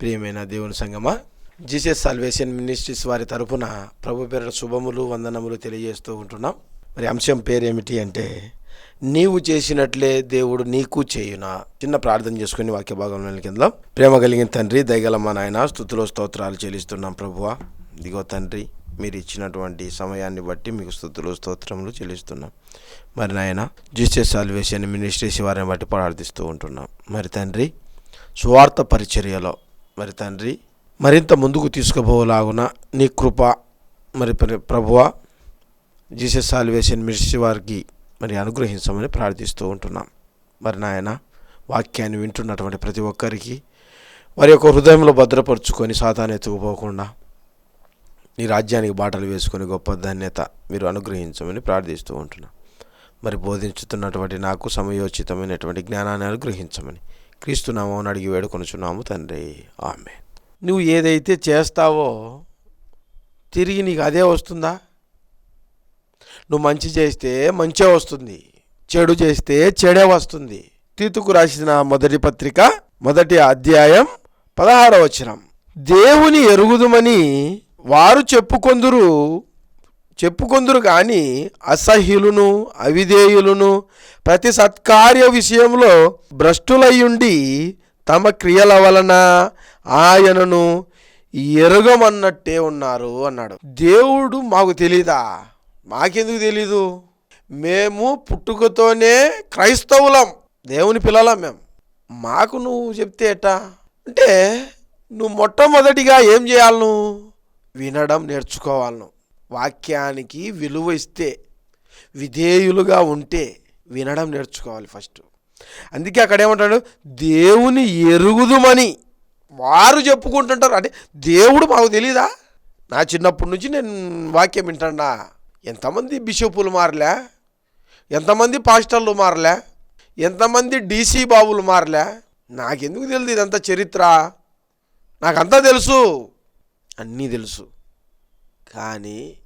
ప్రియమైన దేవుని సంగమా జీసస్ సాల్వేషన్ మినిస్ట్రీస్ వారి తరపున ప్రభు పేరు శుభములు వందనములు తెలియజేస్తూ ఉంటున్నాం. మరి అంశం పేరు ఏమిటి అంటే నీవు చేసినట్లే దేవుడు నీకు చేయునా. చిన్న ప్రార్థన చేసుకుని వాక్య భాగంలో కింద ప్రేమ కలిగిన తండ్రి దయగల మా నాయన స్థుతులో స్తోత్రాలు చెల్లిస్తున్నాం ప్రభువ. దిగో తండ్రి మీరు ఇచ్చినటువంటి సమయాన్ని బట్టి మీకు స్థుతులు స్తోత్రములు చెల్లిస్తున్నాం. మరి నాయన జీసస్ సాల్వేషన్ మినిస్ట్రీస్ వారిని బట్టి ప్రార్థిస్తూ ఉంటున్నాం. మరి తండ్రి స్వార్థ పరిచర్యలో మరి తండ్రి మరింత ముందుకు తీసుకుపోలాగున నీ కృప మరి ప్ర- జీసస్ సాల్వేషన్ మినిస్ట్రీ వారికి మరి అనుగ్రహించమని ప్రార్థిస్తూ ఉంటున్నాం. మరి నాయన వాక్యాన్ని వింటున్నటువంటి ప్రతి ఒక్కరికి వారి యొక్క హృదయంలో భద్రపరుచుకొని సాతాను ఎత్తుకుపోకుండా నీ రాజ్యానికి బాటలు వేసుకొని గొప్ప ధన్యత మీరు అనుగ్రహించమని ప్రార్థిస్తూ ఉంటున్నాం. మరి బోధించుతున్నటువంటి నాకు సమయోచితమైనటువంటి జ్ఞానాన్ని అనుగ్రహించమని క్రీస్తునామం అడిగి వేడుకొనుచున్నాము తండ్రి. ఆమె నువ్వు ఏదైతే చేస్తావో తిరిగి నీకు అదే వస్తుందా? నువ్వు మంచి చేస్తే మంచే వస్తుంది చెడు చేస్తే చెడే వస్తుంది. తీతుకు రాసిన మొదటి పత్రిక మొదటి అధ్యాయం పదహారవచనం దేవుని ఎరుగుదుమని వారు చెప్పుకొందురు చెప్పుకొందురు కానీ అసహ్యులను అవిధేయులను ప్రతి సత్కార్య విషయంలో భ్రష్టులయ్యుండి తమ క్రియల వలన ఆయనను ఎరగమన్నట్టే ఉన్నారు అన్నాడు. దేవుడు మాకు తెలీదా? మాకెందుకు తెలీదు? మేము పుట్టుకతోనే క్రైస్తవులం. దేవుని పిల్లలం మేము మాకు నువ్వు చెప్తే ఎట్టా? అంటే నువ్వు మొట్టమొదటిగా ఏం చేయాలను? వినడం నేర్చుకోవాలను. వాక్యానికి విలువ ఇస్తే విధేయులుగా ఉంటే వినడం నేర్చుకోవాలి ఫస్ట్. అందుకే అక్కడ ఏమంటాడు దేవుని ఎరుగుదుమని వారు చెప్పుకుంటుంటారు. అంటే దేవుడు మాకు తెలీదా? నా చిన్నప్పటి నుంచి నేను వాక్యం వింటాడా ఎంతమంది బిషపులు మారలే? ఎంతమంది పాస్టర్లు మారలే? ఎంతమంది డీసీ బాబులు మారలే? నాకెందుకు తెలియదు ఇదంతా చరిత్ర? నాకంతా తెలుసు. అన్నీ తెలుసు. కానీ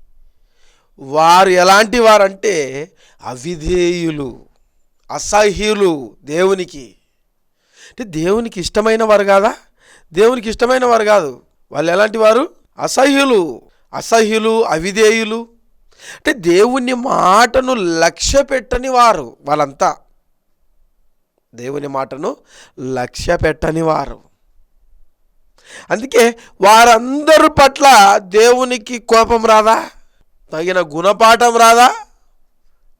వారు ఎలాంటి వారంటే అవిధేయులు అసహ్యులు దేవునికి. అంటే దేవునికి ఇష్టమైన వారు కాదా? దేవునికి ఇష్టమైన వారు కాదు. వాళ్ళు ఎలాంటి వారు? అసహ్యులు అసహ్యులు అవిధేయులు. అంటే దేవుని మాటను లక్ష్య పెట్టని వారు వాళ్ళంతా. దేవుని మాటను లక్ష్య పెట్టని వారు. అందుకే వారందరి పట్ల దేవునికి కోపం రాదా? తగిన గుణపాఠం రాదా?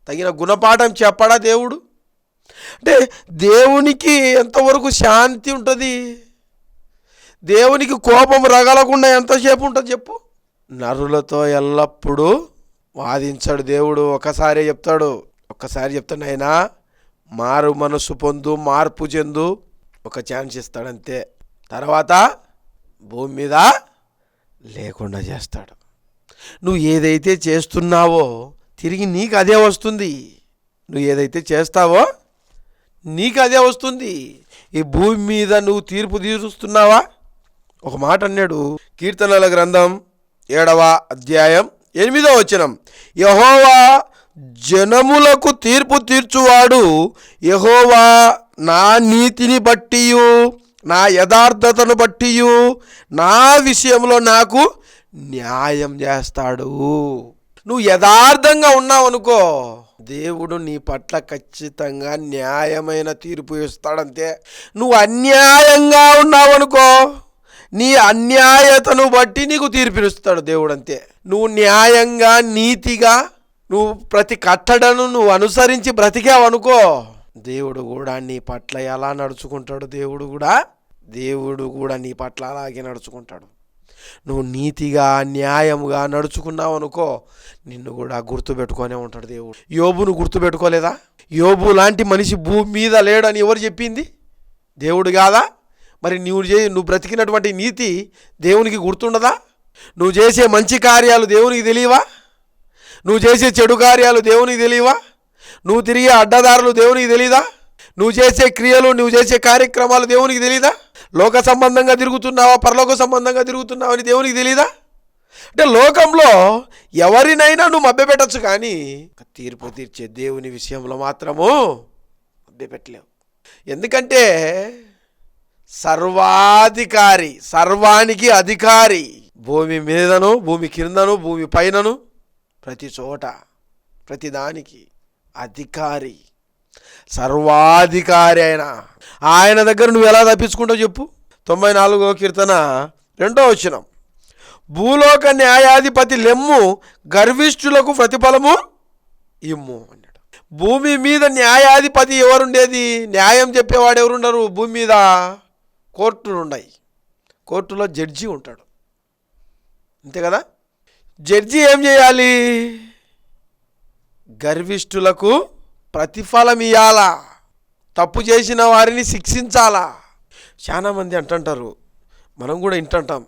తగిన గుణపాఠం చెప్పడా దేవుడు? అంటే దేవునికి ఎంతవరకు శాంతి ఉంటుంది? దేవునికి కోపం రగలకుండా ఎంతసేపు ఉంటుంది చెప్పు? నరులతో ఎల్లప్పుడూ వాదించాడు దేవుడు. ఒకసారి చెప్తాడు. ఒక్కసారి చెప్తాడు అయినా మారు మనసు పొందు మార్పు చెందు. ఒక ఛాన్స్ ఇస్తాడంతే. తర్వాత భూమి మీద లేకుండా చేస్తాడు. నువ్వు ఏదైతే చేస్తున్నావో తిరిగి నీకు అదే వస్తుంది. నువ్వు ఏదైతే చేస్తావో నీకు అదే వస్తుంది. ఈ భూమి మీద నువ్వు తీర్పు తీరుస్తున్నావా? ఒక మాట అన్నాడు కీర్తనల గ్రంథం ఏడవ అధ్యాయం ఎనిమిదో వచనం. యహోవా జనములకు తీర్పు తీర్చువాడు. యహోవా నా నీతిని బట్టియు నా యథార్థతను బట్టియు నా విషయంలో నాకు న్యాయం చేస్తాడు. నువ్వు యథార్థంగా ఉన్నావు అనుకో దేవుడు నీ పట్ల ఖచ్చితంగా న్యాయమైన తీర్పు ఇస్తాడంతే. నువ్వు అన్యాయంగా ఉన్నావు అనుకో నీ అన్యాయతను బట్టి నీకు తీర్పిస్తాడు దేవుడు అంతే నువ్వు న్యాయంగా నీతిగా నువ్వు ప్రతి కట్టడను నువ్వు అనుసరించి బ్రతికావనుకో దేవుడు కూడా నీ పట్ల ఎలా నడుచుకుంటాడు? దేవుడు కూడా దేవుడు కూడా నీ పట్ల అలాగే నడుచుకుంటాడు. నువ్వు నీతిగా న్యాయముగా నడుచుకున్నావు అనుకో నిన్ను కూడా గుర్తుపెట్టుకొనే ఉంటాడు దేవుడు. యోబును గుర్తుపెట్టుకోలేదా? యోబు లాంటి మనిషి భూమి మీద లేడని ఎవరు చెప్పింది? దేవుడు కాదా? మరి నువ్వు చే నువ్వు బ్రతికినటువంటి నీతి దేవునికి గుర్తుండదా? నువ్వు చేసే మంచి కార్యాలు దేవునికి తెలియవా? నువ్వు చేసే చెడు కార్యాలు దేవునికి తెలియవా? నువ్వు తిరిగే అడ్డదారులు దేవునికి తెలియదా నువ్వు చేసే క్రియలు నువ్వు చేసే కార్యక్రమాలు దేవునికి తెలియదా లోక సంబంధంగా తిరుగుతున్నావా? పరలోక సంబంధంగా తిరుగుతున్నావా అని దేవునికి తెలియదా అంటే లోకంలో ఎవరినైనా నువ్వు మభ్యపెట్టచ్చు కానీ తీర్పు తీర్చే దేవుని విషయంలో మాత్రము మభ్యపెట్టలేవు. ఎందుకంటే సర్వాధికారి సర్వానికి అధికారి భూమి మీదను భూమి కిందను భూమి పైనను ప్రతి చోట ప్రతిదానికి అధికారి సర్వాధికారి అయినా ఆయన దగ్గర నువ్వు ఎలా తప్పించుకుంటావు చెప్పు. తొంభై నాలుగో కీర్తన రెండో వచ్చిన భూలోక న్యాయాధిపతి లెమ్ము గర్విష్ఠులకు ప్రతిఫలము ఇమ్ము అన్నాడు. భూమి మీద న్యాయాధిపతి ఎవరుండేది? న్యాయం చెప్పేవాడు ఎవరుండరు? భూమి మీద కోర్టులు ఉన్నాయి కోర్టులో జడ్జి ఉంటాడు. అంతే కదా? జడ్జి ఏం చేయాలి? గర్విష్ఠులకు ప్రతిఫలం ఇవ్వాలా తప్పు చేసిన వారిని శిక్షించాలా? చాలామంది అంటుంటారు. మనం కూడా ఇంటుంటాం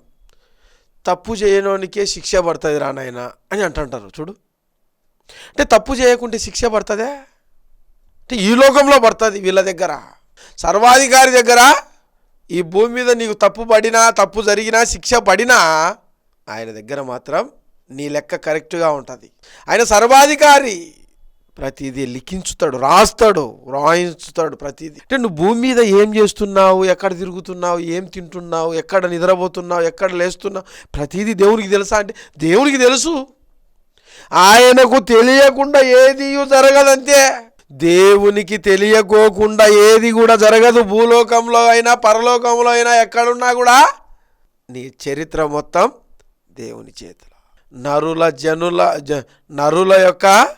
తప్పు చేయనోనికే శిక్ష పడుతుంది రా నాయన అని అంటుంటారు. చూడు. అంటే తప్పు చేయకుంటే శిక్ష పడుతుందే? అంటే ఈ లోకంలో పడుతుంది వీళ్ళ దగ్గర. సర్వాధికారి దగ్గర ఈ భూమి మీద నీకు తప్పు పడినా తప్పు జరిగినా శిక్ష పడినా ఆయన దగ్గర మాత్రం నీ లెక్క కరెక్ట్గా ఉంటుంది. ఆయన సర్వాధికారి. ప్రతిదీ లిఖించుతాడు రాస్తాడు రాయించుతాడు ప్రతిదీ. అంటే నువ్వు భూమి మీద ఏం చేస్తున్నావు ఎక్కడ తిరుగుతున్నావు ఏం తింటున్నావు ఎక్కడ నిద్రపోతున్నావు ఎక్కడ లేస్తున్నావు ప్రతిదీ దేవునికి తెలుసా అంటే దేవునికి తెలుసు. ఆయనకు తెలియకుండా ఏది జరగదంతే. దేవునికి తెలియకోకుండా ఏది కూడా జరగదు. భూలోకంలో అయినా పరలోకంలో అయినా ఎక్కడున్నా కూడా నీ చరిత్ర మొత్తం దేవుని చేతిలో. నరుల జనుల జ నరుల యొక్క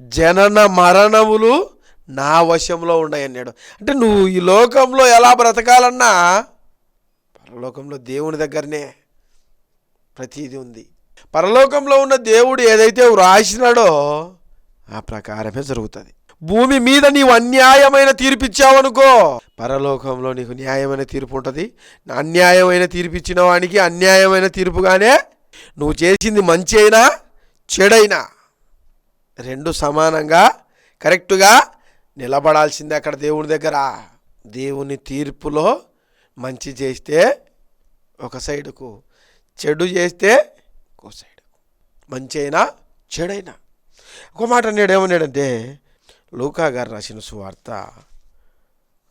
జనన మరణములు నా వశంలో ఉన్నాయన్నాడు అంటే నువ్వు ఈ లోకంలో ఎలా బ్రతకాలన్నా పరలోకంలో దేవుని దగ్గరనే ప్రతీది ఉంది. పరలోకంలో ఉన్న దేవుడు ఏదైతే వ్రాసినాడో ఆ ప్రకారమే జరుగుతుంది. భూమి మీద నీవు అన్యాయమైన తీర్పు ఇచ్చావనుకో పరలోకంలో నీకు న్యాయమైన తీర్పు ఉంటుంది. అన్యాయమైన తీర్పు ఇచ్చిన వానికి అన్యాయమైన తీర్పుగానే నువ్వు చేసింది మంచి అయినా చెడైనా. రెండు సమానంగా కరెక్టుగా నిలబడాల్సిందే అక్కడ దేవుని దగ్గర. దేవుని తీర్పులో మంచి చేస్తే ఒక సైడుకు చెడు చేస్తే ఇంకో సైడుకు మంచి అయినా చెడైనా. ఒక మాట అన్నాడు ఏమన్నాడంటే లూకా గారు రాసిన సువార్త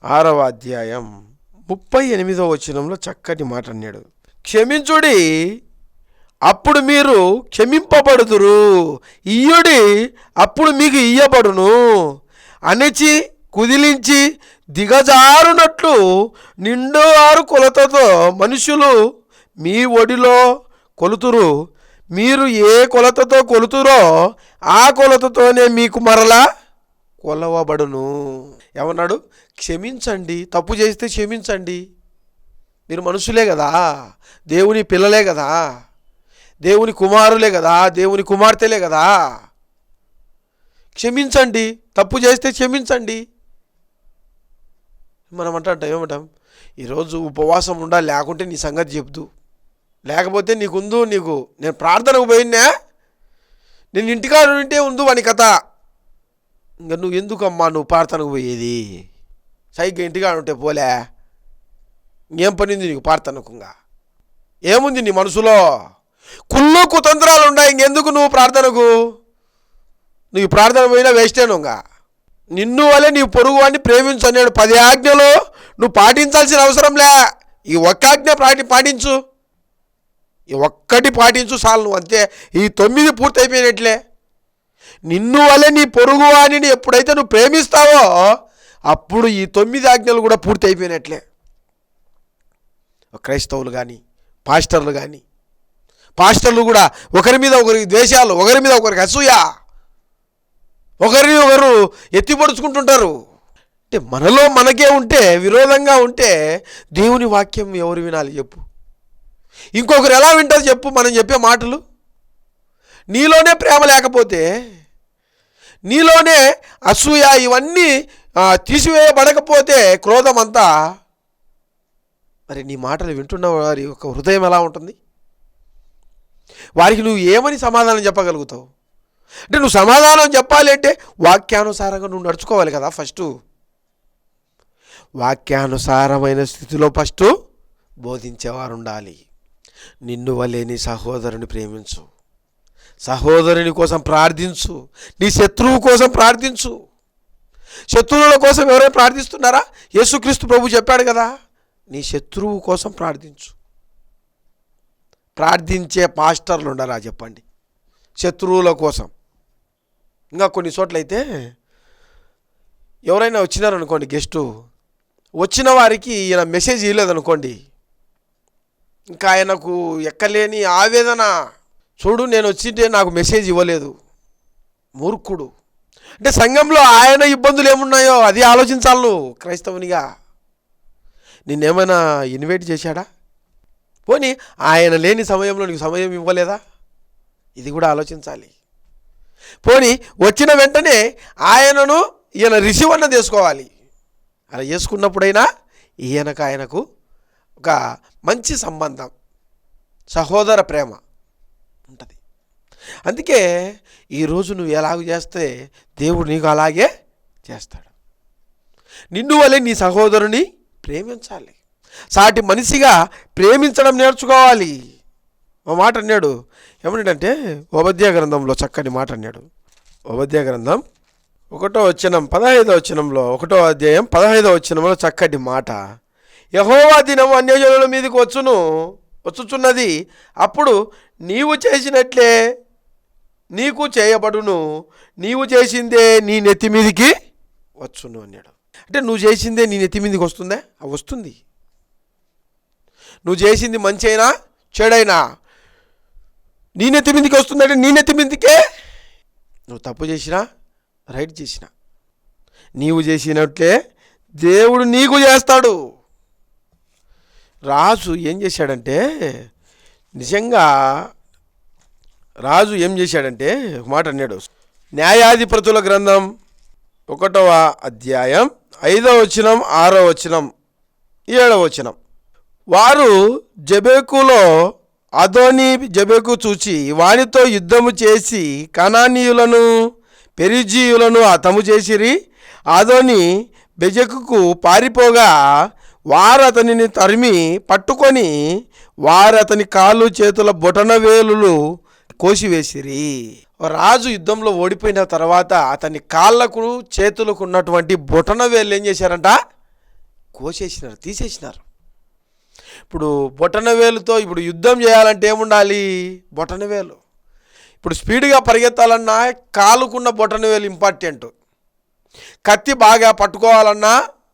ఆరవ అధ్యాయం ముప్పై ఎనిమిదో వచనంలో చక్కటి మాట అన్నాడు. క్షమించుడి అప్పుడు మీరు క్షమింపబడుదురు. ఇయ్యుడి అప్పుడు మీకు ఇయ్యబడును. అణచి కుదిలించి దిగజారునట్లు నిండు ఆరు కొలతతో మనుషులు మీ ఒడిలో కొలుతురు. మీరు ఏ కొలతతో కొలుతురో ఆ కొలతతోనే మీకు మరలా కొలవబడును. ఏమన్నాడు? క్షమించండి. తప్పు చేస్తే క్షమించండి. మీరు మనుషులే కదా. దేవుని పిల్లలే కదా. దేవుని కుమారులే కదా దేవుని కుమార్తెలే కదా. క్షమించండి తప్పు చేస్తే క్షమించండి. మనం అంటాం ఏమంటాం ఈరోజు ఉపవాసం ఉండాలి లేకుంటే నీ సంగతి చెప్దు. లేకపోతే నీకుందు నీకు నేను ప్రార్థనకు పోయినా నేను ఇంటికాడ ఉంటే ఉందు అని కథ. ఇంకా నువ్వు ఎందుకమ్మా నువ్వు ప్రార్థనకు పోయేది? సైగ్గా ఇంటికాడ ఉంటే పోలే. ఏం పనింది నీకు ప్రార్థనకుంగా ఏముంది నీ మనసులో? కుళ్ళు కుతంత్రాలు ఉన్నాయి ఇంకెందుకు నువ్వు ప్రార్థనకు? నువ్వు ప్రార్థన పోయినా వేస్టే నువ్వుగా నిన్ను వలె నీ పొరుగు వాడిని ప్రేమించు నేను పది ఆజ్ఞలు నువ్వు పాటించాల్సిన అవసరంలే ఈ ఒక్క ఆజ్ఞ పాటి పాటించు. ఈ ఒక్కటి పాటించు చాలు నువ్వు అంతే. ఈ తొమ్మిది పూర్తయిపోయినట్లే. నిన్ను వలె నీ పొరుగు వాణిని ఎప్పుడైతే నువ్వు ప్రేమిస్తావో అప్పుడు ఈ తొమ్మిది ఆజ్ఞలు కూడా పూర్తి అయిపోయినట్లే క్రైస్తవులు కానీ పాస్టర్లు కానీ పాస్టర్లు కూడా ఒకరి మీద ఒకరికి ద్వేషాలు ఒకరి మీద ఒకరికి అసూయ. ఒకరిని ఒకరు ఎత్తిపడుచుకుంటుంటారు. అంటే మనలో మనకే ఉంటే విరోధంగా ఉంటే దేవుని వాక్యం ఎవరు వినాలి చెప్పు. ఇంకొకరు ఎలా వింటారు చెప్పు మనం చెప్పే మాటలు? నీలోనే ప్రేమ లేకపోతే నీలోనే అసూయ ఇవన్నీ తీసివేయబడకపోతే క్రోధం అంతా మరి నీ మాటలు వింటున్న వారి యొక్క హృదయం ఎలా ఉంటుంది? వారికి నువ్వు ఏమని సమాధానం చెప్పగలుగుతావు? అంటే నువ్వు సమాధానం చెప్పాలి అంటే వాక్యానుసారంగా నువ్వు నడుచుకోవాలి కదా ఫస్ట్. వాక్యానుసారమైన స్థితిలో ఫస్ట్ బోధించేవారు ఉండాలి నిన్ను వలే నీ సహోదరుని ప్రేమించు. సహోదరుని కోసం ప్రార్థించు. నీ శత్రువు కోసం ప్రార్థించు. శత్రువుల కోసం ఎవరైనా ప్రార్థిస్తున్నారా? యేసుక్రీస్తు ప్రభు చెప్పాడు కదా నీ శత్రువు కోసం ప్రార్థించు. ప్రార్థించే పాస్టర్లు ఉండరా చెప్పండి. శత్రువుల కోసం. ఇంకా కొన్ని చోట్లయితే ఎవరైనా వచ్చినారనుకోండి గెస్టు వచ్చిన వారికి ఈయన మెసేజ్ ఇవ్వలేదనుకోండి ఇంకా ఆయనకు ఎక్కలేని ఆవేదన చూడు నేను వచ్చింటే నాకు మెసేజ్ ఇవ్వలేదు. మూర్ఖుడు. అంటే సంఘంలో ఆయన ఇబ్బందులు ఏమున్నాయో అది ఆలోచించాలి క్రైస్తవునిగా. నిన్నేమైనా ఇన్వైట్ చేశాడా? పోనీ ఆయన లేని సమయంలో నీకు సమయం ఇవ్వలేదా? ఇది కూడా ఆలోచించాలి. పోనీ వచ్చిన వెంటనే ఆయనను ఈయన రిసీవ్ అన్న చేసుకోవాలి. అలా చేసుకున్నప్పుడైనా ఈయనకు ఆయనకు ఒక మంచి సంబంధం సహోదర ప్రేమ ఉంటుంది. అందుకే ఈరోజు నువ్వు ఎలాగ చేస్తే దేవుడు నీకు అలాగే చేస్తాడు. నిన్ను వలె నీ సహోదరుని ప్రేమించాలి. సాటి మనిషిగా ప్రేమించడం నేర్చుకోవాలి. ఓ మాట అన్నాడు. ఏమన్నాడంటే ఉపధ్యాయ గ్రంథంలో చక్కని మాట అన్నాడు. ఉపధ్యాయ గ్రంథం ఒకటో వచనం పదహైదో వచనంలో ఒకటో అధ్యాయం పదహైదో వచనంలో చక్కటి మాట. యహోవా దినం అన్యజనుల మీదకి వచ్చును వచ్చుచున్నది. అప్పుడు నీవు చేసినట్లే నీకు చేయబడును. నీవు చేసిందే నీ నెత్తి మీదికి వచ్చును అన్నాడు. అంటే నువ్వు చేసిందే నీ నెత్తి మీదకి వస్తుందా? వస్తుంది. నువ్వు చేసింది మంచి అయినా చెడైనా? నీ నెత్తి మీదకి వస్తుందంటే నీ నెత్తి మీదకే నువ్వు తప్పు చేసినా రైట్ చేసినా. నీవు చేసినట్లే దేవుడు నీకు చేస్తాడు. రాజు ఏం చేశాడంటే నిజంగా రాజు ఏం చేశాడంటే ఒక మాట అన్నాడు. న్యాయాధిపతుల గ్రంథం ఒకటవ అధ్యాయం ఐదవ వచనం ఆరో వచనం ఏడవ వచనం. వారు జబేకులో అదోని జబేకు చూచి వానితో యుద్ధము చేసి కనానీయులను పెరిజీయులను అతము చేసిరి. అదోని బెజకుకు పారిపోగా వారు అతనిని తరిమి పట్టుకొని వారు అతని కాళ్ళు చేతుల బొటనవేలులు కోసివేసిరి. రాజు యుద్ధంలో ఓడిపోయిన తర్వాత అతని కాళ్ళకు చేతులకు ఉన్నటువంటి బొటనవేలు ఏం చేశారంట? కోసేసినారు తీసేసినారు. ఇప్పుడు బొటనవేలుతో ఇప్పుడు యుద్ధం చేయాలంటే ఏముండాలి? బొటనవేలు ఇప్పుడు స్పీడ్గా పరిగెత్తాలన్నా కాలుకున్న బొటనవేలు ఇంపార్టెంట్. కత్తి బాగా పట్టుకోవాలన్నా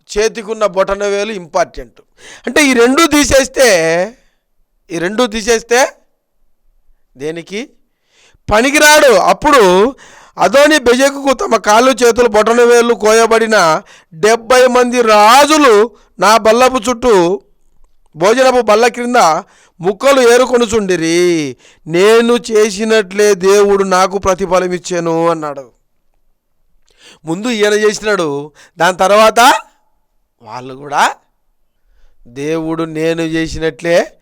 చేతికున్న బొటనవేలు ఇంపార్టెంట్. అంటే ఈ రెండు తీసేస్తే ఈ రెండు తీసేస్తే దేనికి? పనికిరాడు. అప్పుడు అదోని బెజకుకు తమ కాళ్ళు చేతులు బొటనవేలు కోయబడిన డెబ్బై మంది రాజులు నా బల్లపు చుట్టూ భోజనపు బల్ల క్రింద ముక్కలు ఏరుకొనుచుండిరి. నేను చేసినట్లే దేవుడు నాకు ప్రతిఫలమిచ్చాను అన్నాడు. ముందు ఈయన చేసినాడు. దాని తర్వాత వాళ్ళు కూడా దేవుడు నేను చేసినట్లే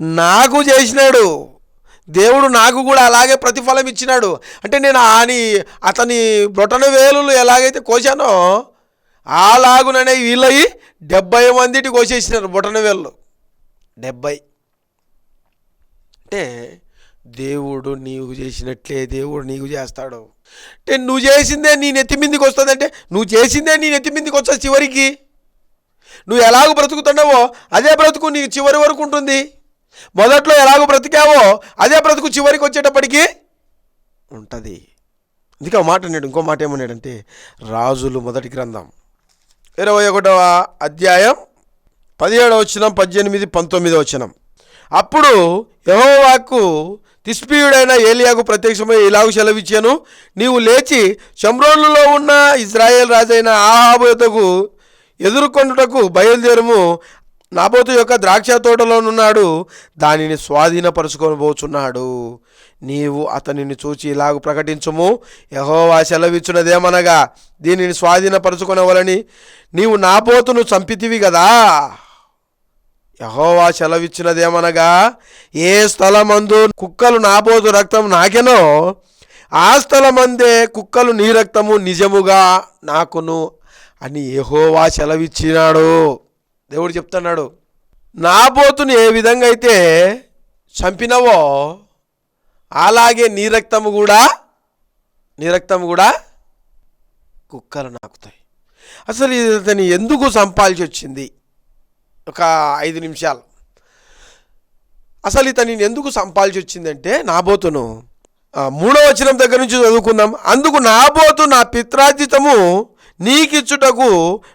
నాకు చేసినాడు. దేవుడు నాకు కూడా అలాగే ప్రతిఫలం ఇచ్చినాడు అంటే నేను ఆని అతని బొటన వేలులు ఎలాగైతే కోసానో అలాగుననే వీళ్ళయి డెబ్బై మందిటి కోసేసినారు బొటన వేళ్ళు. డెబ్బై అంటే దేవుడు నీవు చేసినట్లే దేవుడు నీకు చేస్తాడు. అంటే నువ్వు చేసిందే నీ నెత్తి మీదకి వస్తుంది అంటే నువ్వు చేసిందే నీ నెత్తి మీదకి వస్తుంది చివరికి. నువ్వు ఎలాగ బ్రతుకుతున్నావో అదే బ్రతుకు నీకు చివరి వరకు ఉంటుంది. మొదట్లో ఎలాగో బ్రతికావో అదే బ్రతుకు చివరికి వచ్చేటప్పటికి ఉంటుంది. అందుకే ఒక మాట అన్నాడు ఇంకో మాట ఏమన్నాడంటే రాజులు మొదటి గ్రంథం. ఇరవై ఒకటవ అధ్యాయం పదిహేడవ వచనం పద్దెనిమిది పంతొమ్మిది వచనం. అప్పుడు యహోవాకు తిస్పీయుడైన ఏలియాకు ప్రత్యక్షమై ఇలాగు సెలవిచ్చాను నీవు లేచి షమ్రోన్లలో ఉన్న ఇజ్రాయేల్ రాజైన ఆహాబోతకు ఎదుర్కొనుటకు బయలుదేరము. నాబోతు యొక్క ద్రాక్ష తోటలోనున్నాడు దానిని స్వాధీనపరుచుకొని పోచున్నాడు నీవు అతనిని చూచి ఇలాగ ప్రకటించుము. యహోవా సెలవిచ్చున్నదేమనగా దీనిని స్వాధీనపరుచుకొనవలని నీవు నాబోతును చంపితివి కదా యహోవా సెలవిచ్చినదేమనగా ఏ స్థలమందు కుక్కలు నాబోదు రక్తం నాకెనో ఆ స్థలమందే కుక్కలు నీ రక్తము నిజముగా నాకును అని యహోవా సెలవిచ్చినాడు. దేవుడు చెప్తున్నాడు నాబోతుని ఏ విధంగా అయితే చంపినవో అలాగే నీ రక్తము కూడా నీ రక్తము కూడా కుక్కలు నాకుతాయి. అసలు ఇది అతని ఎందుకు సంపాల్సి వచ్చింది ఒక ఐదు నిమిషాలు. అసలు ఇతను ఎందుకు సంపాల్సి వచ్చిందంటే నాబోతును ఆ, మూడో వచనం దగ్గర నుంచి చదువుకుందాం. అందుకు నాబోతు నా పిత్రాజితము నీకిచ్చుటకు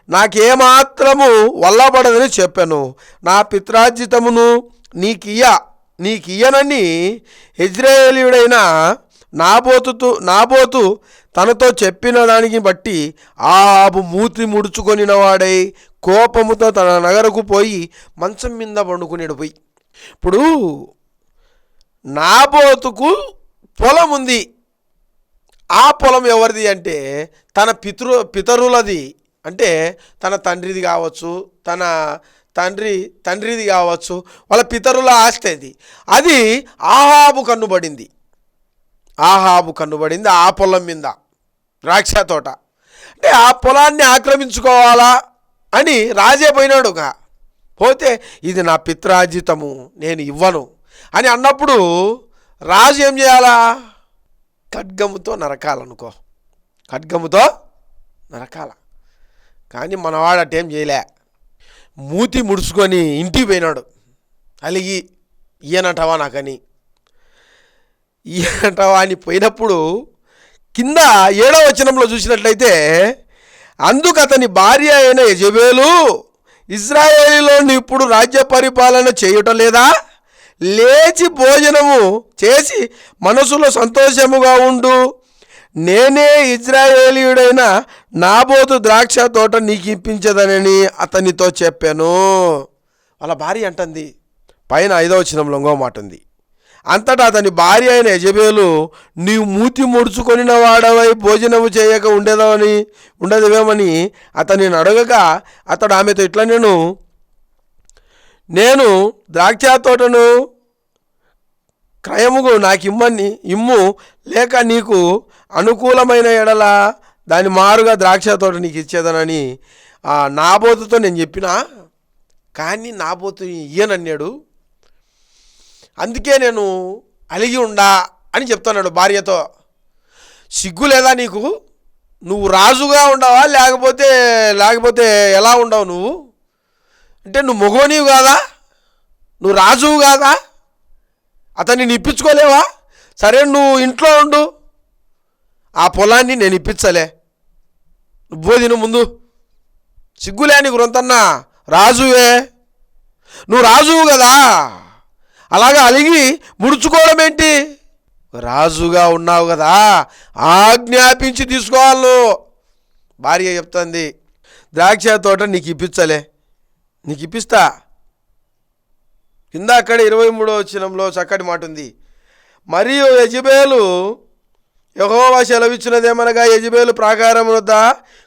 నాకేమాత్రము వల్లబడదని చెప్పాను. నా పిత్రాజితమును నీకియ్య నీకియ్యనని ఇజ్రాయేలీయుడైన నాబోతుతో నాబోతు తనతో చెప్పిన దానికి బట్టి ఆబు మూతి ముడుచుకొనిన వాడై కోపముతో తన నగరకు పోయి మంచం మీద పండుకునేడు పోయి. ఇప్పుడు నాబోతుకు పొలం ఉంది. ఆ పొలం ఎవరిది అంటే తన పితృ పితరులది అంటే తన తండ్రిది కావచ్చు తన తండ్రి తండ్రిది కావచ్చు వాళ్ళ పితరుల ఆస్తి అది. అది ఆహాబు కన్నుబడింది. ఆహాబు కన్నుబడింది ఆ పొలం మీద. ద్రాక్ష తోట. అంటే ఆ పొలాన్ని ఆక్రమించుకోవాలా అని రాజే పోయినాడుగా. పోతే ఇది నా పిత్రాజితము నేను ఇవ్వను అని అన్నప్పుడు రాజు ఏం చేయాలా? ఖడ్గముతో నరకాలనుకో. ఖడ్గముతో నరకాల. కానీ మనవాడు అట్టేం చేయలే. మూతి ముడుచుకొని ఇంటికి పోయినాడు. అలిగి ఈయనంటావా నాకని? ఈయనంటావా అని పోయినప్పుడు కింద ఏడవ వచనంలో చూసినట్లయితే అందుకు అతని భార్య అయిన యజబేలు ఇజ్రాయేలీలో ఇప్పుడు రాజ్య పరిపాలన చేయటం లేదా? లేచి భోజనము చేసి మనసులో సంతోషముగా ఉండు. నేనే ఇజ్రాయేలీయుడైన నాబోతు ద్రాక్ష తోట నీకు ఇప్పించదనని అతనితో చెప్పాను. వాళ్ళ భార్య అంటుంది. పైన ఐదవ చిన్నంలో ఇంకో మాట ఉంది అంతటా అతని భార్య అయిన యజబేలు నీవు మూతి ముడుచుకొనిన వాడవై భోజనము చేయక ఉండేదవని ఉండదువేమని అతనిని అడగగా అతడు ఆమెతో ఇట్లా నేను నేను ద్రాక్ష తోటను క్రయముగు నాకు ఇమ్మని ఇమ్ము లేక నీకు అనుకూలమైన ఎడల దాని మారుగా ద్రాక్ష తోట నీకు ఇచ్చేదనని ఆ నాబోతుతో నేను చెప్పిన. కానీ నాబోతు ఈయనన్నాడు. అందుకే నేను అలిగి ఉండా అని చెప్తున్నాడు భార్యతో. సిగ్గు లేదా నీకు? నువ్వు రాజుగా ఉండవా? లేకపోతే లేకపోతే ఎలా ఉండవు నువ్వు? అంటే నువ్వు మొగోనివి కాదా? నువ్వు రాజువు కాదా? అతన్ని ఇప్పించుకోలేవా? సరే నువ్వు ఇంట్లో ఉండు. ఆ పొలాన్ని నేను ఇప్పించలే. నువ్వు తిను ముందు. సిగ్గులే నీకు రొంతన్నా. రాజువే. నువ్వు రాజువు కదా. అలాగా అలిగి ముడుచుకోవడం ఏంటి? రాజుగా ఉన్నావు కదా ఆజ్ఞాపించి తీసుకోవాలి భార్య చెప్తుంది ద్రాక్ష తోట నీకు ఇప్పించలే నీకు ఇప్పిస్తా. కింద అక్కడ ఇరవై మూడో వచ్చినంలో చక్కటి మాట ఉంది. మరియు యజబేలు యహోవా సెలవిచ్చినదేమనగా యజబేలు ప్రాకారం వద్ద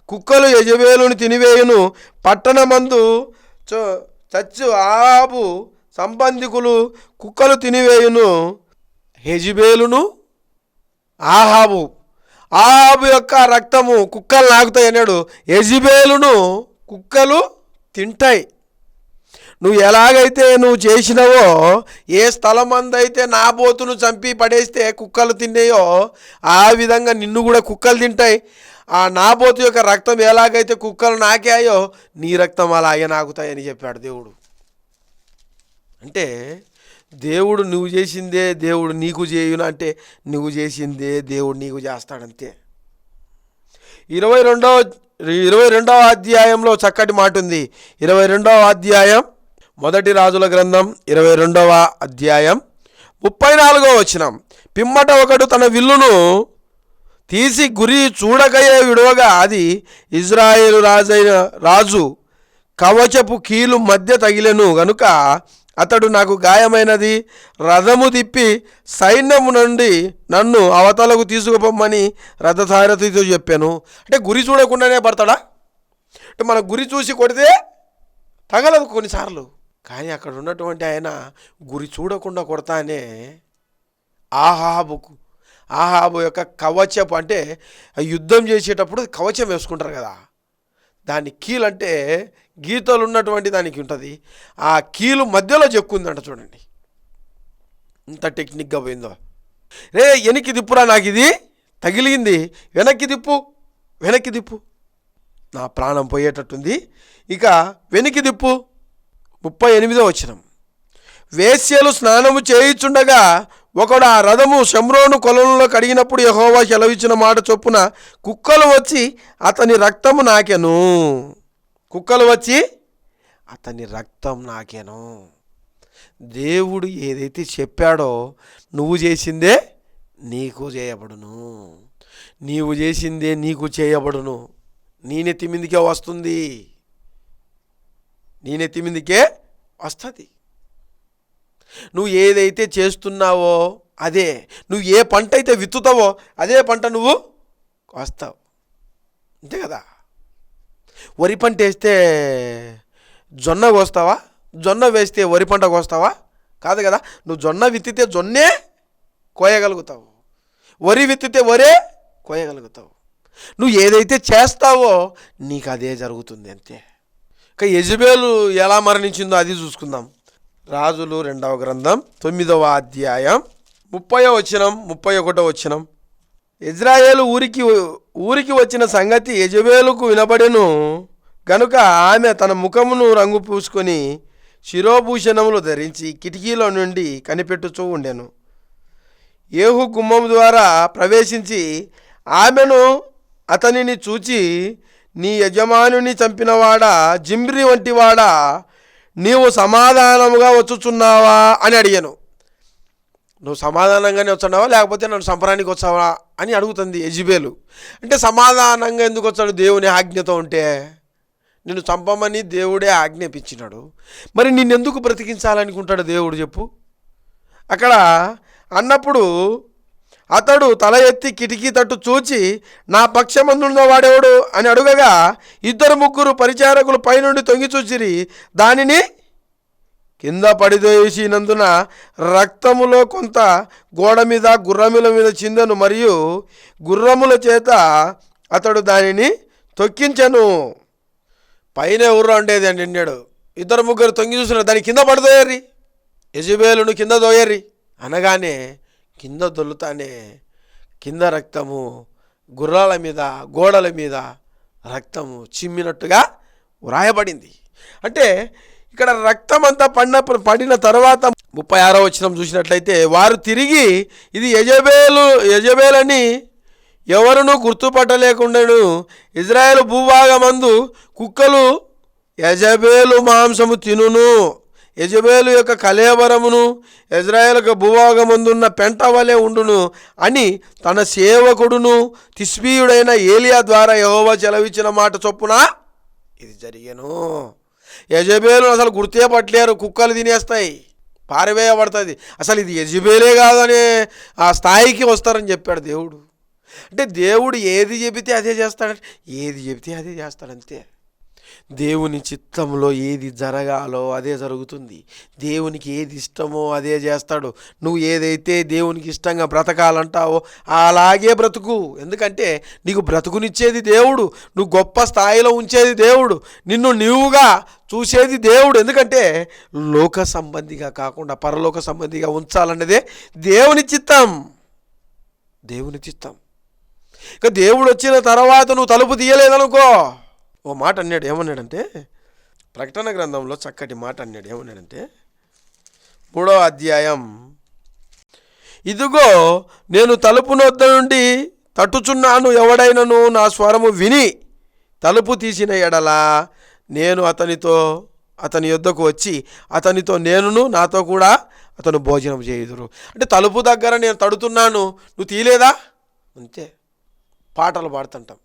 కుక్కలు యజబేలును తినివేయును. పట్టణమందు చచ్చు ఆబు సంబంధికులు కుక్కలు తినివేయును హెజిబేలును ఆహాబు. ఆహాబు యొక్క రక్తము కుక్కలు నాకుతాయి అన్నాడు. ఎజిబేలును కుక్కలు తింటాయి. నువ్వు ఎలాగైతే నువ్వు చేసినావో ఏ స్థలం అందైతే నా బోతును చంపి పడేస్తే కుక్కలు తిన్నాయో ఆ విధంగా నిన్ను కూడా కుక్కలు తింటాయి. ఆ నాబోతు యొక్క రక్తం ఎలాగైతే కుక్కలు నాకాయో నీ రక్తం అలాగే నాకుతాయని చెప్పాడు దేవుడు. అంటే దేవుడు నువ్వు చేసిందే దేవుడు నీకు చేయును అంటే నువ్వు చేసిందే దేవుడు నీకు చేస్తాడంతే. ఇరవై రెండవ ఇరవై రెండవ అధ్యాయంలో చక్కటి మాట ఉంది. ఇరవై రెండవ అధ్యాయం మొదటి రాజుల గ్రంథం ఇరవై రెండవ అధ్యాయం ముప్పై నాలుగో వచనం. పిమ్మట ఒకడు తన విల్లును తీసి గురి చూడకయే విడవగా అది ఇజ్రాయేలు రాజైన రాజు కవచపు కీలు మధ్య తగిలెను. గనుక అతడు నాకు గాయమైనది. రథము తిప్పి సైన్యము నుండి నన్ను అవతలకు తీసుకుపోమ్మని రథసారథితో చెప్పాను. అంటే గురి చూడకుండానే పడతాడా? అంటే మన గురి చూసి కొడితే తగలదు కొన్నిసార్లు. కానీ అక్కడ ఉన్నటువంటి ఆయన గురి చూడకుండా కొడతానే ఆహాబుకు ఆహాబు యొక్క కవచపు అంటే యుద్ధం చేసేటప్పుడు కవచం వేసుకుంటారు కదా. దాని కీలంటే అంటే గీతలు ఉన్నటువంటి దానికి ఉంటుంది. ఆ కీలు మధ్యలో చెక్కుందంట చూడండి. ఇంత టెక్నిక్గా పోయిందో. రే వెనక్కి దిప్పురా నాకు ఇది తగిలింది. వెనక్కి దిప్పు వెనక్కి దిప్పు నా ప్రాణం పోయేటట్టుంది. ఇక వెనక్కి దిప్పు ముప్పై ఎనిమిదో వచ్చినం వేశ్యలు స్నానము చేయించుండగా ఒకడు ఆ రథము శమ్రోను కొలంలో కడిగినప్పుడు యహోవా సెలవిచ్చిన మాట చొప్పున కుక్కలు వచ్చి అతని రక్తము నాకెను. కుక్కలు వచ్చి అతని రక్తం నాకేను. దేవుడు ఏదైతే చెప్పాడో నువ్వు చేసిందే నీకు చేయబడును. నీవు చేసిందే నీకు చేయబడును. నీ నెత్తి మీదికే వస్తుంది. నీ నెత్తి మీదికే వస్తుంది. నువ్వు ఏదైతే చేస్తున్నావో అదే నువ్వు ఏ పంట అయితే విత్తుతావో అదే పంట నువ్వు వస్తావు అంతే కదా? వరి పంట వేస్తే జొన్న కోస్తావా? జొన్న వేస్తే వరి పంట కోస్తావా? కాదు కదా నువ్వు జొన్న విత్తితే జొన్నే కోయగలుగుతావు. వరి విత్తితే వరే కోయగలుగుతావు. నువ్వు ఏదైతే చేస్తావో నీకు అదే జరుగుతుంది అంతే. ఇక యజబేలు ఎలా మరణించిందో అది చూసుకుందాం. రాజులు రెండవ గ్రంథం తొమ్మిదవ అధ్యాయం ముప్పై వచనం ముప్పై ఒకటో వచనం. ఇజ్రాయేలు ఊరికి ఊరికి వచ్చిన సంగతి యజవేలుకు వినబడెను. గనుక ఆమె తన ముఖమును రంగు పూసుకొని శిరోభూషణములు ధరించి కిటికీలో నుండి కనిపెట్టుచూ ఉండెను. ఏహు గుమ్మం ద్వారా ప్రవేశించి ఆమెను అతనిని చూచి నీ యజమానుని చంపినవాడా జింబ్రి వంటివాడా నీవు సమాధానముగా వచ్చుచున్నావా? అని అడిగాను. నువ్వు సమాధానంగానే వచ్చావా లేకపోతే నన్ను సంపరానికి వచ్చావా? అని అడుగుతుంది యజిబేలు. అంటే సమాధానంగా ఎందుకు వచ్చాడు? దేవుని ఆజ్ఞతో ఉంటే. నిన్ను చంపమని దేవుడే ఆజ్ఞాపించినాడు. మరి నిన్నెందుకు బ్రతికించాలనుకుంటాడు దేవుడు చెప్పు. అక్కడ అన్నప్పుడు అతడు తల ఎత్తి కిటికీ తట్టు చూచి నా పక్షమందున్న వాడెవడు? అని అడుగగా ఇద్దరు ముగ్గురు పరిచారకులు పైనుండి తొంగి చూచిరి దానిని కింద పడిదోసినందున రక్తములో కొంత గోడ మీద గుర్రముల మీద చిందెను మరియు గుర్రముల చేత అతడు దానిని తొక్కించను. పైన ఎవరు ఉండేది అని నిన్నాడు ఇద్దరు ముగ్గురు తొంగి చూసిన దాని కింద పడిదోయర్రి. యజుబేలును కింద దోయర్రి. అనగానే కింద దొల్లుతానే కింద రక్తము గుర్రాల మీద గోడల మీద రక్తము చిమ్మినట్టుగా వ్రాయబడింది. అంటే ఇక్కడ రక్తం అంతా పడిన పడిన తర్వాత ముప్పై ఆరో వచ్చిన చూసినట్లయితే వారు తిరిగి ఇది యజబేలు యజబేలని ఎవరునూ గుర్తుపట్టలేకుండాను ఇజ్రాయెల్ భూభాగమందు కుక్కలు యజబేలు మాంసము తినును. యజబేలు యొక్క కలేవరమును ఇజ్రాయేల్ యొక్క భూభాగమందున్న పెంట వలె ఉండును అని తన సేవకుడును తిస్బీయుడైన ఏలియా ద్వారా యహోవా చెలవిచ్చిన మాట చొప్పున ఇది జరిగను. యజబేలు అసలు గుర్తే పట్టలేరు కుక్కలు తినేస్తాయి. పారివేయబడుతుంది. అసలు ఇది యజబేలే కాదనే ఆ స్థాయికి వస్తారని చెప్పాడు దేవుడు. అంటే దేవుడు ఏది చెబితే అదే చేస్తాడు ఏది చెబితే అదే చేస్తాడంతే. దేవుని చిత్తంలో ఏది జరగాలో అదే జరుగుతుంది. దేవునికి ఏది ఇష్టమో అదే చేస్తాడు. నువ్వు ఏదైతే దేవునికి ఇష్టంగా బ్రతకాలంటావో అలాగే బ్రతుకు. ఎందుకంటే నీకు బ్రతుకునిచ్చేది దేవుడు నువ్వు గొప్ప స్థాయిలో ఉంచేది దేవుడు నిన్ను నీవుగా చూసేది దేవుడు. ఎందుకంటే లోక సంబంధిగా కాకుండా పరలోక సంబంధిగా ఉంచాలన్నదే దేవుని చిత్తం. దేవుని చిత్తం. ఇక దేవుడు వచ్చిన తర్వాత నువ్వు తలుపు తీయలేదనుకో. ఓ మాట అన్నాడు ఏమన్నాడంటే ప్రకటన గ్రంథంలో చక్కటి మాట అన్నాడు ఏమన్నాడంటే మూడో అధ్యాయం. ఇదిగో నేను తలుపు నొద్ద నుండి తట్టుచున్నాను ఎవడైనను నా స్వరము విని తలుపు తీసిన ఎడలా నేను అతనితో అతని యొద్దకు వచ్చి అతనితో నేనును నాతో కూడా అతను భోజనం చేయుదురు. అంటే తలుపు దగ్గర నేను తడుతున్నాను నువ్వు తీలేదా అంతే. పాటలు పాడుతుంటాం.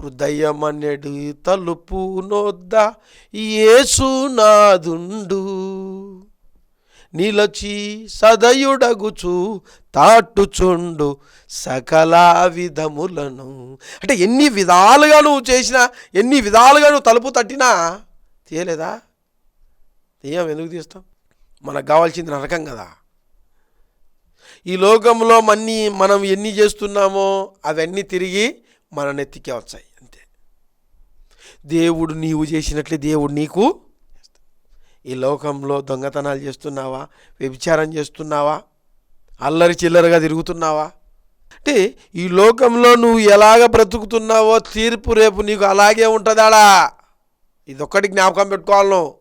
హృదయమనెడు తలుపు నొద్ద ఏసునాదుండు నిలచి సదయుడగుచు తాటుచుండు సకల విధములను అంటే ఎన్ని విధాలుగా నువ్వు చేసినా ఎన్ని విధాలుగా నువ్వు తలుపు తట్టినా తీయలేదా? తీయం ఎందుకు తీస్తాం? మనకు కావాల్సింది నరకం కదా. ఈ లోకంలో మన్ని మనం ఎన్ని చేస్తున్నామో అవన్నీ తిరిగి మన నెత్తికే వచ్చాయి అంతే. దేవుడు నీవు చేసినట్లే దేవుడు నీకు ఈ లోకంలో దొంగతనాలు చేస్తున్నావా? వ్యభిచారం చేస్తున్నావా? అల్లరి చిల్లరగా తిరుగుతున్నావా? అంటే ఈ లోకంలో నువ్వు ఎలాగ బ్రతుకుతున్నావో తీర్పు రేపు నీకు అలాగే ఉంటుందాడా? ఇదొక్కటి జ్ఞాపకం పెట్టుకోవాలి నువ్వు.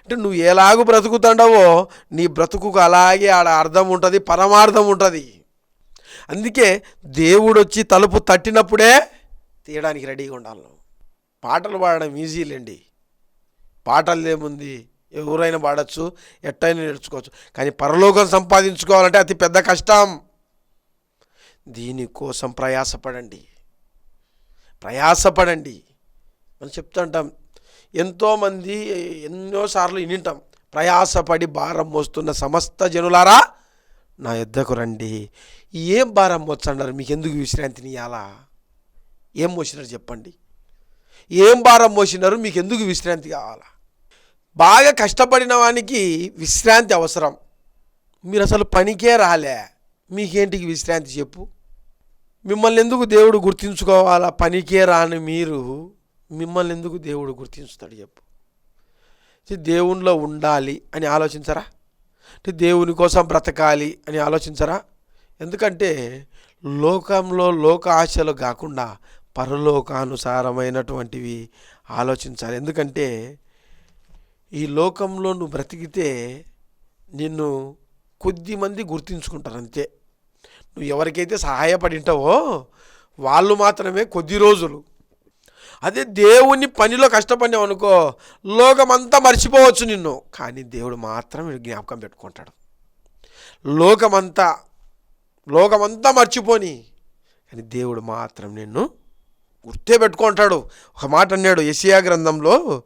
అంటే నువ్వు ఎలాగ బ్రతుకుతుండవో నీ బ్రతుకుకు అలాగే ఆడ అర్థం ఉంటుంది పరమార్థం ఉంటుంది. అందుకే దేవుడు వచ్చి తలుపు తట్టినప్పుడే తీయడానికి రెడీగా ఉండాలి పాటలు పాడడం ఈజీలేండి పాటలు ఏముంది? ఎవరైనా పాడచ్చు ఎట్టయినా నేర్చుకోవచ్చు. కానీ పరలోకం సంపాదించుకోవాలంటే అతి పెద్ద కష్టం. దీనికోసం ప్రయాసపడండి. ప్రయాసపడండి. మనం చెప్తుంటాం ఎంతోమంది ఎన్నోసార్లు వినింటాం ప్రయాసపడి భారం మోస్తున్న సమస్త జనులారా నా యుద్ధకు రండి. ఏం భారం మోచండారు మీకు ఎందుకు విశ్రాంతిని ఇవ్వాలా ఏం మోసినారు చెప్పండి. ఏం భారం మోసినారు? మీకు ఎందుకు విశ్రాంతి కావాలా? బాగా కష్టపడిన వానికి విశ్రాంతి అవసరం. మీరు అసలు పనికే రాలే. మీకేంటికి విశ్రాంతి చెప్పు. మిమ్మల్ని ఎందుకు దేవుడు గుర్తించుకోవాలా? పనికే రాని మీరు మిమ్మల్ని ఎందుకు దేవుడు గుర్తించుతాడు చెప్పు. దేవుణ్ణిలో ఉండాలి అని ఆలోచించరా? అంటే దేవుని కోసం బ్రతకాలి అని ఆలోచించరా? ఎందుకంటే లోకంలో లోక ఆశలు కాకుండా పరలోకానుసారమైనటువంటివి ఆలోచించాలి. ఎందుకంటే ఈ లోకంలో నువ్వు బ్రతికితే నిన్ను కొద్ది మంది గుర్తించుకుంటారు అంతే. నువ్వు ఎవరికైతే సహాయపడింటావో వాళ్ళు మాత్రమే కొద్ది రోజులు. అదే దేవుని పనిలో కష్టపడినావు అనుకో లోకమంతా మర్చిపోవచ్చు నిన్ను. కానీ దేవుడు మాత్రం జ్ఞాపకం పెట్టుకుంటాడు. లోకమంతా లోకమంతా మర్చిపోని కానీ దేవుడు మాత్రం నిన్ను గుర్తే పెట్టుకుంటాడు. ఒక మాట అన్నాడు యెషయా గ్రంథంలో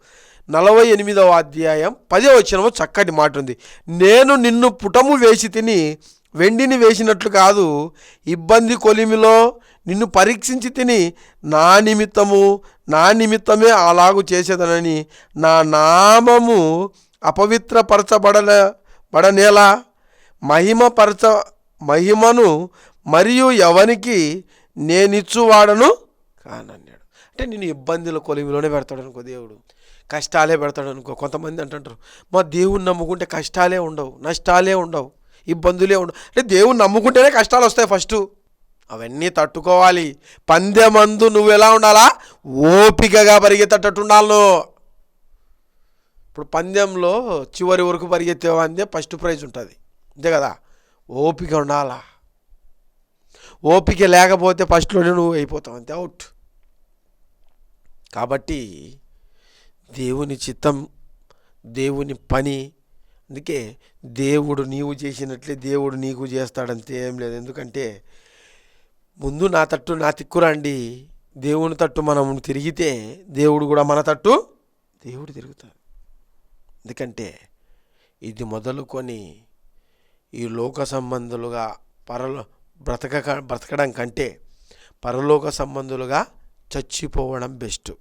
నలభై ఎనిమిదవ అధ్యాయం పదే వచ్చినమో చక్కటి మాట ఉంది. నేను నిన్ను పుటము వేసి తిని వెండిని వేసినట్లు కాదు ఇబ్బంది కొలిమిలో నిన్ను పరీక్షించి తిని నా నిమిత్తము నా నిమిత్తమే అలాగు చేసేదనని నా నామము అపవిత్రపరచబడన బడనేలా మహిమపరచ మహిమను మరియు ఎవనికి నేనిచ్చువాడను కానన్నాడు. అంటే నేను ఇబ్బందుల కొలిమిలోనే పెడతాడు అనుకో దేవుడు. కష్టాలే పెడతాడు అనుకో కొంతమంది అంటుంటారు మా దేవుని నమ్ముకుంటే కష్టాలే ఉండవు నష్టాలే ఉండవు ఇబ్బందులే ఉండవు. అంటే దేవుని నమ్ముకుంటేనే కష్టాలు వస్తాయి ఫస్ట్. అవన్నీ తట్టుకోవాలి. పందెమందు నువ్వు ఎలా ఉండాలా? ఓపికగా పరిగెత్తేటట్టు ఉండాలి నువ్వు. ఇప్పుడు పందెంలో చివరి వరకు పరిగెత్తేవా అందే ఫస్ట్ ప్రైజ్ ఉంటుంది. అంతే కదా? ఓపిక ఉండాలా? ఓపిక లేకపోతే ఫస్ట్లోనే నువ్వు అయిపోతావు అంతే అవుట్. కాబట్టి దేవుని చిత్తం దేవుని పని అందుకే దేవుడు నీవు చేసినట్లే దేవుడు నీకు చేస్తాడంతే ఏం లేదు. ఎందుకంటే ముందు నా తట్టు నా తిక్కురండి దేవుని తట్టు మనం తిరిగితే దేవుడు కూడా మన తట్టు దేవుడు తిరుగుతాడు. ఎందుకంటే ఇది మొదలుకొని ఈ లోక సంబంధులుగా పరలో బ్రతక బ్రతకడం కంటే పరలోక సంబంధులుగా చచ్చిపోవడం బెస్ట్.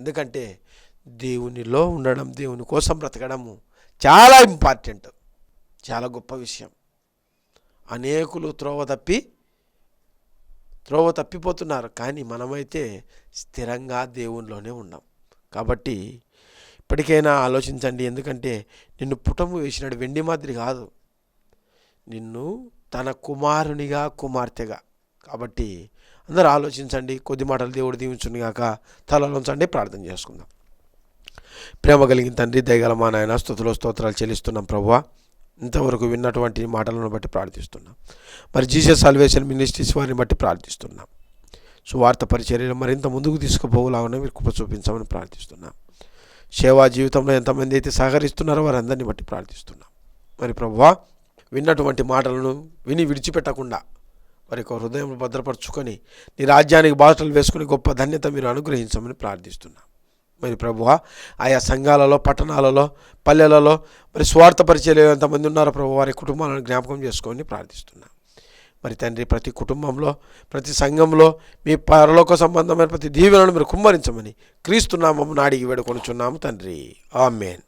ఎందుకంటే దేవునిలో ఉండడం దేవుని కోసం బ్రతకడము చాలా ఇంపార్టెంట్. చాలా గొప్ప విషయం. అనేకులు త్రోవ తప్పి త్రోవ తప్పిపోతున్నారు. కానీ మనమైతే స్థిరంగా దేవునిలోనే ఉన్నాం. కాబట్టి ఇప్పటికైనా ఆలోచించండి. ఎందుకంటే నిన్ను పుటము వేసినాడు వెండి మాదిరి కాదు. నిన్ను తన కుమారునిగా కుమార్తెగా. కాబట్టి అందరూ ఆలోచించండి. కొద్ది మాటలు దేవుడు దీవించుని గాక. తలలోంచండి ప్రార్థన చేసుకుందాం. ప్రేమ కలిగిన తండ్రి దయగల మా నాయన స్థుతులు స్తోత్రాలు చెల్లిస్తున్నాం ప్రభువా. ఇంతవరకు విన్నటువంటి మాటలను బట్టి ప్రార్థిస్తున్నాం. మరి జీసస్ సాల్వేషన్ మినిస్ట్రీస్ వారిని బట్టి ప్రార్థిస్తున్నాం. సువార్త పరిచర్యలు మరింత ముందుకు తీసుకుపోలాగానే మీరు కృప చూపించమని ప్రార్థిస్తున్నాం. సేవా జీవితంలో ఎంతమంది అయితే సహకరిస్తున్నారో వారందరినీ బట్టి ప్రార్థిస్తున్నాం. మరి ప్రభువా విన్నటువంటి మాటలను విని విడిచిపెట్టకుండా వారి యొక్క హృదయం భద్రపరుచుకొని నీ రాజ్యానికి బాటలు వేసుకుని గొప్ప ధన్యత మీరు అనుగ్రహించమని ప్రార్థిస్తున్నాం. మరి ప్రభువ. ఆయా సంఘాలలో పట్టణాలలో పల్లెలలో మరి స్వార్థ పరిచయాలు ఎంతమంది ఉన్నారో ప్రభు వారి కుటుంబాలను జ్ఞాపకం చేసుకొని ప్రార్థిస్తున్నాం. మరి తండ్రి ప్రతి కుటుంబంలో ప్రతి సంఘంలో మీ పరలోక సంబంధమైన ప్రతి దీవెనను మీరు కుమ్మరించమని క్రీస్తు నామము నాడికి వేడుకొనుచున్నాము తండ్రి. ఆమెన్.